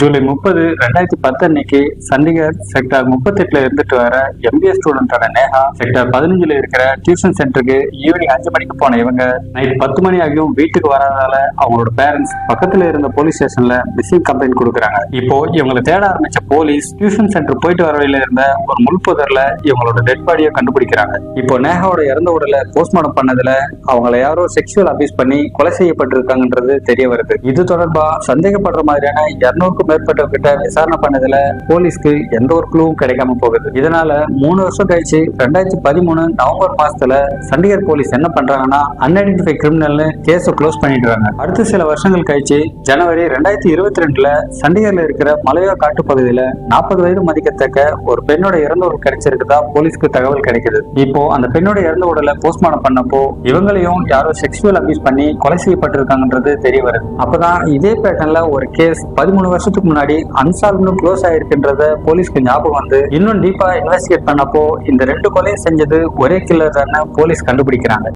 ஜூலை முப்பது ரெண்டாயிரத்தி பத்து அன்னைக்கு சண்டிகர் செக்டார் முப்பத்தெட்டுல இருந்துட்டு வர எம்பிஏ ஸ்டூடெண்டான நேஹா செக்டார் பதினஞ்சுல இருக்கிற டியூஷன் சென்டருக்கு ஈவினிங் அஞ்சு மணிக்கு போன இவங்க நைட் பத்து மணி ஆகியும் வீட்டுக்கு வராதால அவங்களோட பேரண்ட்ஸ் பக்கத்துல இருந்த போலீஸ் ஸ்டேஷன்ல மிஸ்ஸிங் கம்ப்ளைண்ட் கொடுக்குறாங்க. இப்போ இவங்களை தேட ஆரம்பிச்ச போலீஸ் டியூஷன் சென்டர் போயிட்டு வர வழியில இருந்த ஒரு முள்புதர்ல இவங்களோட டெட் பாடியை கண்டுபிடிக்கிறாங்க. இப்போ நேஹாவோட இறந்த உடல போஸ்ட்மார்டம் பண்ணதுல அவங்கள யாரோ செக்ஷுவல் அபியூஸ் பண்ணி கொலை செய்யப்பட்டிருக்காங்கன்றது தெரிய வருது. இது தொடர்பா சந்தேகப்படுற மாதிரியான இருநூறுக்கும் நூறுக்கும் மேற்பட்டவர்கிட்ட விசாரணை பண்ணதுல போலீஸ்க்கு எந்த ஒரு க்ளூவும் கிடைக்காம போகுது. இதனால மூணு வருஷம் கழிச்சு ரெண்டாயிரத்தி பதிமூணு நவம்பர் மாசத்துல சண்டிகர் போலீஸ் என்ன பண்றாங்கன்னா அன்ஐடென்டிஃபை கிரிமினல்னு கேஸை க்ளோஸ் பண்ணிடுறாங்க அடுத்த சில வருஷங்கள் கழிச்சு ஜனவரி ரெண்டாயிரத்தி இருபத்தி ரெண்டுல சண்டிகர்ல இருக்கிற மலையோ காட்டு பகுதியில நாற்பது வயது மதிக்கத்தக்க ஒரு பெண்ணோட இறந்த உடல் கிடைச்சிருக்குதா போலீஸ்க்கு தகவல் கிடைக்குது. இப்போ அந்த பெண்ணோட இறந்த உடலை போஸ்ட்மார்டம் பண்ணப்போ இவங்களையும் யாரோ செக்ஷுவல் அபியூஸ் பண்ணி கொலை செய்யப்பட்டிருக்காங்கன்றது தெரிய வருது. அப்பதான் இதே பேட்டர்ன்ல ஒரு கேஸ் பதிமூணு வருஷம் வருஷத்துக்கு முன்னாடி அன்சால்வ்னு க்ளோஸ் ஆயிருக்குன்றத போலீஸ்க்கு ஞாபகம் வந்து இன்னும் டீப்பா இன்வெஸ்டிகேட் பண்ணப்போ இந்த ரெண்டு கொலையும் செஞ்சது ஒரே கில்லர் போலீஸ் கண்டுபிடிக்கிறாங்க.